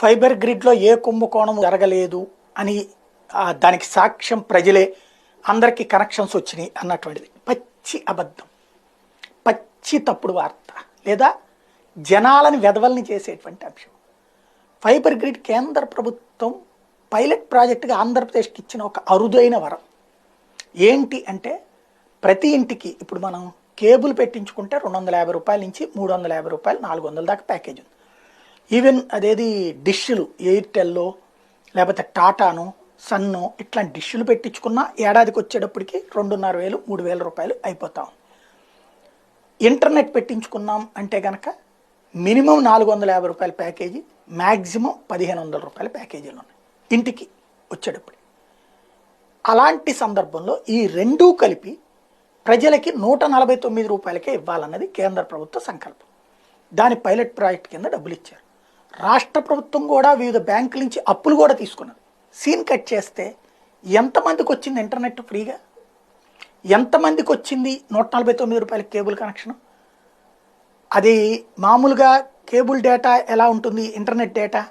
Fibre గ్రిడ్లో ఏ కుంభకోణం జరగలేదు అని దానికి సాక్ష్యం ప్రజలే అందరికీ కనెక్షన్స్ వచ్చినాయి అన్నటువంటిది. పచ్చి అబద్ధం. పచ్చి తప్పుడు వార్త. లేదా జనాలను వెదవల్ని చేసేటువంటి అంశం. ఫైబర్ గ్రిడ్ కేంద్ర ప్రభుత్వం పైలట్ ప్రాజెక్టుగా ఆంధ్రప్రదేశ్కి ఇచ్చిన ఒక అరుదైన వరం. ఏంటి అంటే ప్రతి ఇంటికి ఇప్పుడు మనం కేబుల్ పెట్టించుకుంటే రెండు వందల యాభై రూపాయల నుంచి మూడు వందల యాభై రూపాయలు నాలుగు వందల దాకా ప్యాకేజ్ ఉంది. ఈవెన్ అదేది డిష్లు ఎయిర్టెల్లో లేకపోతే టాటాను సన్ను ఇట్లాంటి డిష్లు పెట్టించుకున్నా ఏడాదికి వచ్చేటప్పటికి రెండున్నర వేలు మూడు వేల రూపాయలు అయిపోతాం ఇంటర్నెట్ పెట్టించుకున్నాం అంటే కనుక మినిమం నాలుగు వందల యాభై రూపాయల ప్యాకేజీ మ్యాక్సిమం పదిహేను వందల రూపాయల ప్యాకేజీలు ఉన్నాయి ఇంటికి వచ్చేటప్పుడు. అలాంటి సందర్భంలో ఈ రెండూ కలిపి ప్రజలకి నూట నలభై తొమ్మిది రూపాయలకే ఇవ్వాలన్నది కేంద్ర ప్రభుత్వ సంకల్పం. దాని పైలట్ ప్రాజెక్ట్ కింద డబ్బులు ఇచ్చారు. రాష్ట్ర ప్రభుత్వం కూడా వివిధ బ్యాంకుల నుంచి అప్పులు కూడా తీసుకున్నది. సీన్ కట్ చేస్తే ఎంతమందికి వచ్చింది ఇంటర్నెట్ ఫ్రీగా? ఎంతమందికి వచ్చింది నూట నలభై తొమ్మిది రూపాయల కేబుల్ కనెక్షన్? అది మామూలుగా కేబుల్ డేటా ఎలా ఉంటుంది? ఇంటర్నెట్ డేటా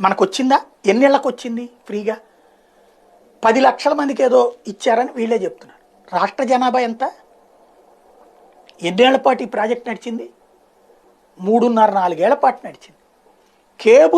మనకు వచ్చిందా ఎన్నేళ్ళకి వచ్చింది ఫ్రీగా? పది లక్షల మందికి ఏదో ఇచ్చారని వీళ్ళే చెప్తున్నారు. రాష్ట్ర జనాభా ఎంత? ఎన్నేళ్ళ పాటు ఈ ప్రాజెక్ట్ నడిచింది? మూడున్నర నాలుగేళ్ళ పాటు నడిచింది. కేబుల్